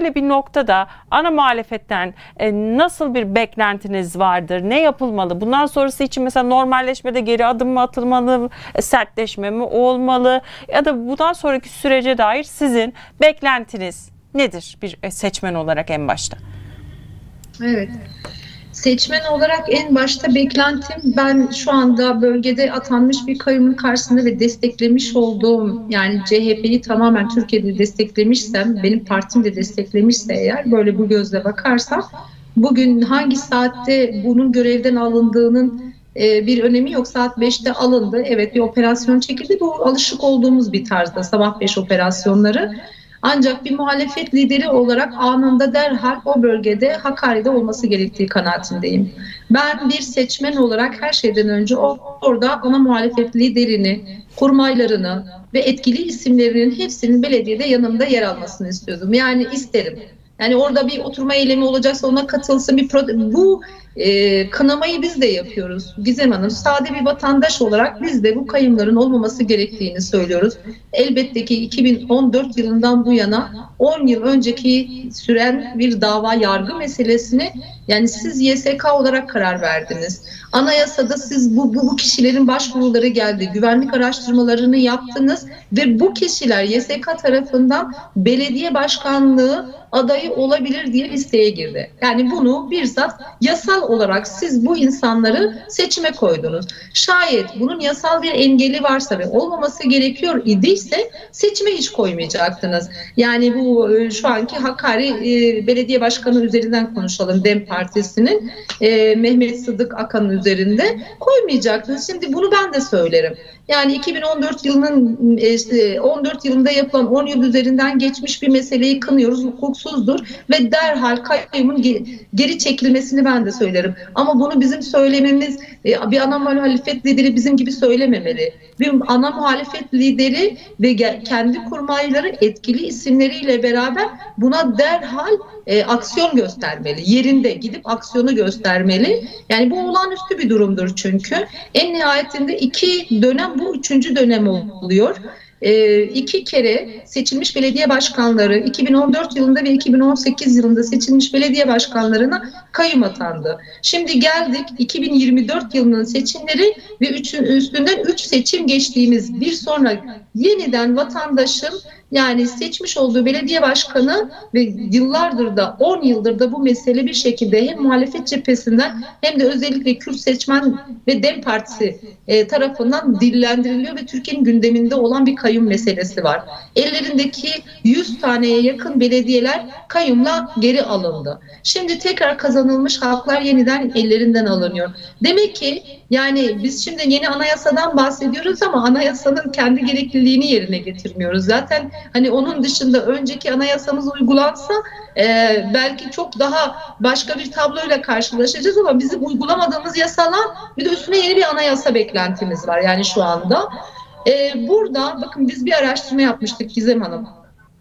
Böyle bir noktada ana muhalefetten e, nasıl bir beklentiniz vardır? Ne yapılmalı? Bundan sonrası için mesela normalleşmede geri adım mı atılmalı? e, Sertleşme mi olmalı? Ya da bundan sonraki sürece dair sizin beklentiniz nedir bir e, seçmen olarak en başta? Evet. Seçmen olarak en başta beklentim ben şu anda bölgede atanmış bir kayyumun karşısında ve desteklemiş olduğum yani CHP'yi tamamen Türkiye'de desteklemişsem benim partim de desteklemişse eğer böyle bu gözle bakarsam bugün hangi saatte bunun görevden alındığının e, bir önemi yok. Saat 5'te alındı. Evet bir operasyon çekildi. Bu alışık olduğumuz bir tarzda sabah 5 operasyonları. Ancak bir muhalefet lideri olarak anında derhal o bölgede Hakkari'de olması gerektiği kanaatindeyim. Ben bir seçmen olarak her şeyden önce orada ana muhalefet liderini, kurmaylarını ve etkili isimlerinin hepsinin belediyede yanımda yer almasını istiyordum. Yani isterim. Yani orada bir oturma eylemi olacaksa ona katılsın bir bu e, kınamayı biz de yapıyoruz. Gizem Hanım sade bir vatandaş olarak biz de bu kayımların olmaması gerektiğini söylüyoruz. Elbette ki 2014 yılından bu yana 10 yıl önceki süren bir dava yargı meselesini yani siz YSK olarak karar verdiniz. Anayasada siz bu, bu, bu kişilerin başvuruları geldi. Güvenlik araştırmalarını yaptınız ve bu kişiler YSK tarafından belediye başkanlığı adayı olabilir diye listeye girdi. Yani bunu bizzat yasal olarak siz bu insanları seçime koydunuz. Şayet bunun yasal bir engeli varsa ve olmaması gerekiyor idiyse seçime hiç koymayacaktınız. Yani bu e, şu anki Hakkari e, Belediye Başkanı üzerinden konuşalım DEM Partisi'nin e, Mehmet Sıdık Akan'ın üzerinde koymayacaktınız. Şimdi bunu ben de söylerim. Yani 2014 yılının işte 14 yılında yapılan 10 yıl üzerinden geçmiş bir meseleyi kınıyoruz. Hukuksuzdur ve derhal kayyumun ge- geri çekilmesini ben de söylerim. Ama bunu bizim söylememiz e, bir ana muhalefet lideri bizim gibi söylememeli. Bir ana muhalefet lideri ve kendi kurmayları etkili isimleriyle beraber buna derhal e, aksiyon göstermeli. Yerinde gidip aksiyonu göstermeli. Yani bu olağanüstü bir durumdur çünkü. En nihayetinde iki dönem bu üçüncü dönem oluyor. E, iki kere seçilmiş belediye başkanları 2014 yılında ve 2018 yılında seçilmiş belediye başkanlarına kayyum atandı. Şimdi geldik 2024 yılının seçimleri ve üçün, üstünden 3 seçim geçtiğimiz bir sonra yeniden vatandaşın yani seçmiş olduğu belediye başkanı ve yıllardır da 10 yıldır da bu mesele bir şekilde hem muhalefet cephesinden hem de özellikle Kürt seçmen ve DEM Partisi e, tarafından dillendiriliyor ve Türkiye'nin gündeminde olan bir kayyum meselesi var. Ellerindeki 100 taneye yakın belediyeler kayyumla geri alındı. Şimdi tekrar kazanılmış haklar yeniden ellerinden alınıyor. Demek ki yani biz şimdi yeni anayasadan bahsediyoruz ama anayasanın kendi gerekliliğini yerine getirmiyoruz. Zaten hani onun dışında önceki anayasamız uygulansa e, belki çok daha başka bir tabloyla karşılaşacağız ama bizim uygulamadığımız yasalar bir de üstüne yeni bir anayasa beklentimiz var yani şu anda. E, burada bakın biz bir araştırma yapmıştık Gizem Hanım.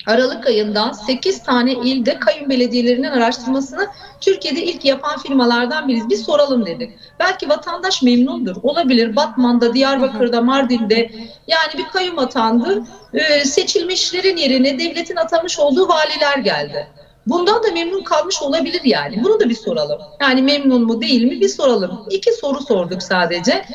Aralık ayında 8 tane ilde kayyum belediyelerinin araştırmasını Türkiye'de ilk yapan firmalardan biriyiz. Bir soralım dedik. Belki vatandaş memnundur. Olabilir. Batman'da, Diyarbakır'da, Mardin'de yani bir kayyum atandı. Ee, seçilmişlerin yerine devletin atamış olduğu valiler geldi. Bundan da memnun kalmış olabilir yani. Bunu da bir soralım. Yani memnun mu değil mi bir soralım. İki soru sorduk sadece.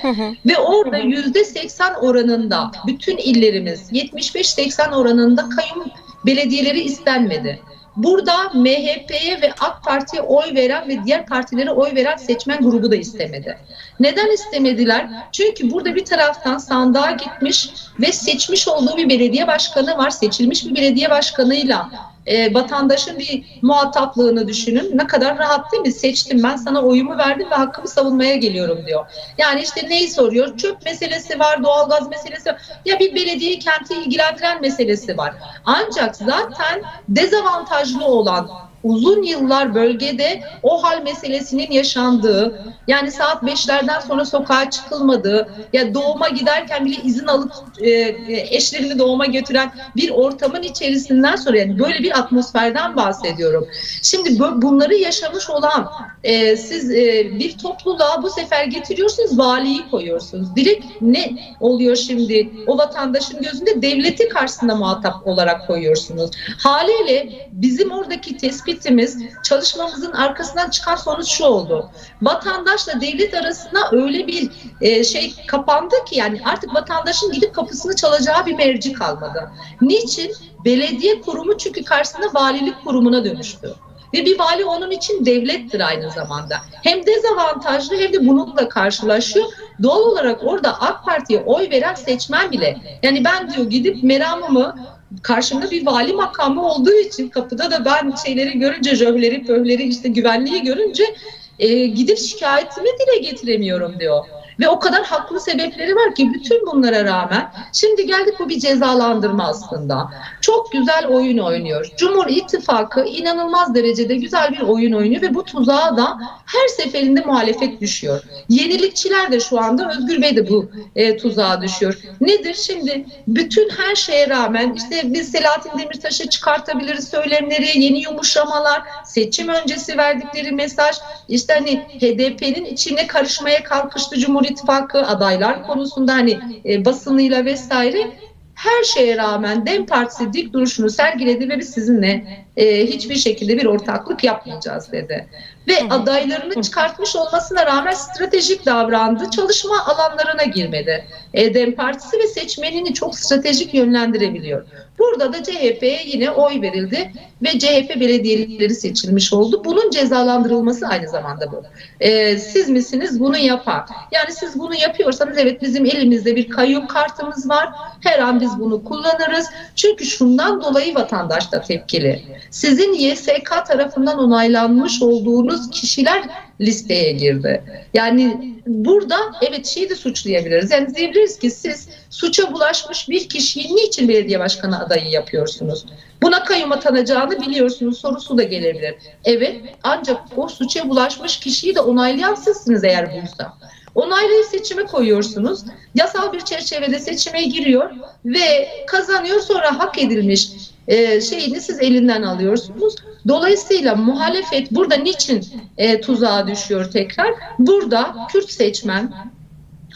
Ve orada yüzde 80 oranında bütün illerimiz 75-80 oranında kayyum belediyeleri istenmedi. Burada MHP'ye ve AK Parti'ye oy veren ve diğer partilere oy veren seçmen grubu da istemedi. Neden istemediler? Çünkü burada bir taraftan sandığa gitmiş ve seçmiş olduğu bir belediye başkanı var. Seçilmiş bir belediye başkanıyla e, vatandaşın bir muhataplığını düşünün. Ne kadar rahat değil mi? Seçtim ben sana oyumu verdim ve hakkımı savunmaya geliyorum diyor. Yani işte neyi soruyor? Çöp meselesi var, doğalgaz meselesi var. Ya bir belediye kenti ilgilendiren meselesi var. Ancak zaten dezavantajlı olan uzun yıllar bölgede o hal meselesinin yaşandığı, yani saat 5'lerden sonra sokağa çıkılmadığı, ya doğuma giderken bile izin alıp e, e, eşlerini doğuma götüren bir ortamın içerisinden sonra yani böyle bir atmosferden bahsediyorum. Şimdi bu- bunları yaşamış olan e, siz e, bir topluluğa bu sefer getiriyorsunuz valiyi koyuyorsunuz. Direkt ne oluyor şimdi o vatandaşın gözünde devleti karşısında muhatap olarak koyuyorsunuz. Haliyle bizim oradaki tespitimiz çalışmamızın arkasından çıkan sonuç şu oldu. Vatandaşla devlet arasında öyle bir e, şey kapandı ki yani artık vatandaşın gidip kapısını çalacağı bir merci kalmadı. Niçin? Belediye kurumu çünkü karşısında valilik kurumuna dönüştü. Ve bir vali onun için devlettir aynı zamanda. Hem dezavantajlı hem de bununla karşılaşıyor. Doğal olarak orada AK Parti'ye oy veren seçmen bile yani ben diyor gidip meramımı karşımda bir vali makamı olduğu için kapıda da ben şeyleri görünce jöhleri pöhleri işte güvenliği görünce e, gidip şikayetimi dile getiremiyorum diyor. Ve o kadar haklı sebepleri var ki bütün bunlara rağmen şimdi geldik bu bir cezalandırma aslında. Çok güzel oyun oynuyor. Cumhur İttifakı inanılmaz derecede güzel bir oyun oynuyor ve bu tuzağa da her seferinde muhalefet düşüyor. Yenilikçiler de şu anda Özgür Bey de bu e, tuzağa düşüyor. Nedir şimdi bütün her şeye rağmen işte biz Selahattin Demirtaş'ı çıkartabiliriz söylemleri, yeni yumuşamalar, seçim öncesi verdikleri mesaj, işte hani HDP'nin içine karışmaya kalkıştı Cumhur İttifakı adaylar konusunda hani e, basınıyla vesaire her şeye rağmen DEM Partisi dik duruşunu sergiledi ve biz sizinle e, hiçbir şekilde bir ortaklık yapmayacağız dedi. Ve adaylarını çıkartmış olmasına rağmen stratejik davrandı. Çalışma alanlarına girmedi. DEM Partisi ve seçmenini çok stratejik yönlendirebiliyor. Burada da CHP'ye yine oy verildi ve CHP belediyeleri seçilmiş oldu. Bunun cezalandırılması aynı zamanda bu. E, siz misiniz bunu yapan? Yani siz bunu yapıyorsanız evet bizim elimizde bir kayyum kartımız var. Her an biz bunu kullanırız. Çünkü şundan dolayı vatandaş da tepkili. Sizin YSK tarafından onaylanmış olduğunuz kişiler listeye girdi. Yani burada evet şeyi de suçlayabiliriz. Yani diyebiliriz ki siz suça bulaşmış bir kişiyi niçin belediye başkanı adayı yapıyorsunuz? Buna kayyum atanacağını biliyorsunuz sorusu da gelebilir. Evet ancak o suça bulaşmış kişiyi de onaylayan sizsiniz eğer buysa. Onaylayıp seçime koyuyorsunuz. Yasal bir çerçevede seçime giriyor ve kazanıyor sonra hak edilmiş e, şeyini siz elinden alıyorsunuz. Dolayısıyla muhalefet burada niçin e, tuzağa düşüyor tekrar? Burada Kürt seçmen,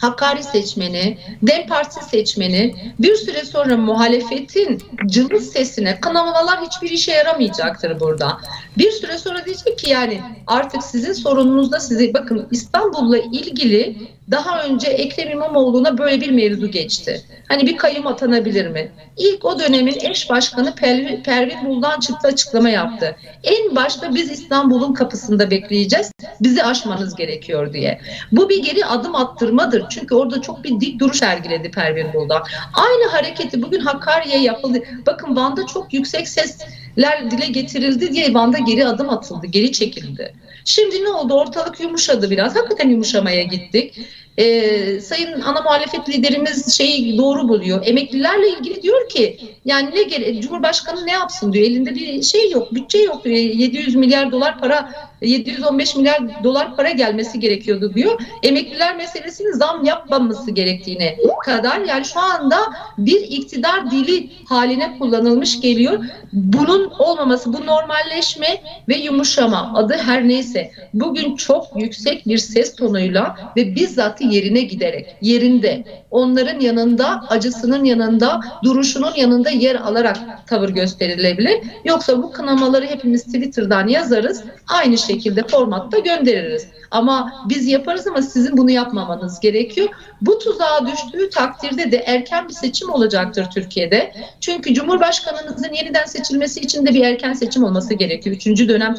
Hakkari seçmeni, DEM Partisi seçmeni bir süre sonra muhalefetin cılız sesine kınamalar hiçbir işe yaramayacaktır burada. Bir süre sonra diyecek ki yani artık sizin sorununuzda sizi bakın İstanbul'la ilgili daha önce Ekrem İmamoğlu'na böyle bir mevzu geçti. Hani bir kayyum atanabilir mi? İlk o dönemin eş başkanı Pervin, Pervin Buldan çıktı açıklama yaptı. En başta biz İstanbul'un kapısında bekleyeceğiz. Bizi aşmanız gerekiyor diye. Bu bir geri adım attırmadır. Çünkü orada çok bir dik duruş sergiledi Pervin Buldan. Aynı hareketi bugün Hakkari'ye yapıldı. Bakın Van'da çok yüksek sesler dile getirildi diye Van'da geri adım atıldı, geri çekildi. Şimdi ne oldu? Ortalık yumuşadı biraz. Hakikaten yumuşamaya gittik. Ee, sayın ana muhalefet liderimiz şeyi doğru buluyor. Emeklilerle ilgili diyor ki yani ne gere Cumhurbaşkanı ne yapsın diyor. Elinde bir şey yok, bütçe yok. Ee, 700 milyar dolar para 715 milyar dolar para gelmesi gerekiyordu diyor. Emekliler meselesini zam yapmaması gerektiğine kadar yani şu anda bir iktidar dili haline kullanılmış geliyor. Bunun olmaması, bu normalleşme ve yumuşama adı her neyse bugün çok yüksek bir ses tonuyla ve bizzat yerine giderek, yerinde, onların yanında, acısının yanında, duruşunun yanında yer alarak tavır gösterilebilir. Yoksa bu kınamaları hepimiz Twitter'dan yazarız. Aynı şekilde formatta göndeririz. Ama biz yaparız ama sizin bunu yapmamanız gerekiyor. Bu tuzağa düştüğü takdirde de erken bir seçim olacaktır Türkiye'de. Çünkü Cumhurbaşkanınızın yeniden seçilmesi için de bir erken seçim olması gerekiyor. Üçüncü dönem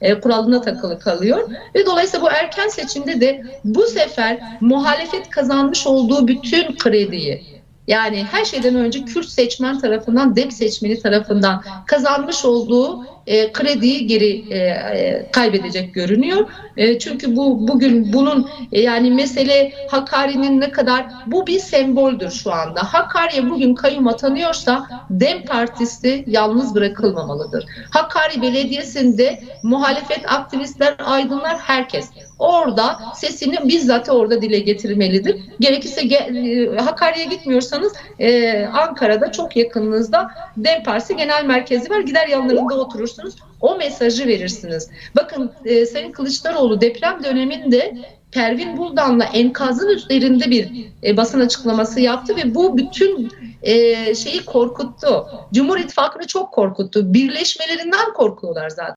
e, kuralına takılı kalıyor. Ve dolayısıyla bu erken seçimde de bu sefer muhalefet kazanmış olduğu bütün krediyi Yani her şeyden önce Kürt seçmen tarafından, DEP seçmeni tarafından kazanmış olduğu e, krediyi geri e, e, kaybedecek görünüyor. E, çünkü bu bugün bunun e, yani mesele Hakkari'nin ne kadar bu bir semboldür şu anda. Hakkari'ye bugün kayyum atanıyorsa DEM Partisi yalnız bırakılmamalıdır. Hakkari Belediyesi'nde muhalefet aktivistler, aydınlar herkes orada sesini bizzat orada dile getirmelidir. Gerekirse ge- e, Hakkari'ye gitmiyorsanız e, Ankara'da çok yakınınızda DEM Partisi Genel Merkezi var. Gider yanlarında oturursunuz. O mesajı verirsiniz. Bakın e, Sayın Kılıçdaroğlu deprem döneminde Pervin Buldan'la enkazın üzerinde bir e, basın açıklaması yaptı ve bu bütün e, şeyi korkuttu. Cumhur İttifakı'nı çok korkuttu. Birleşmelerinden korkuyorlar zaten.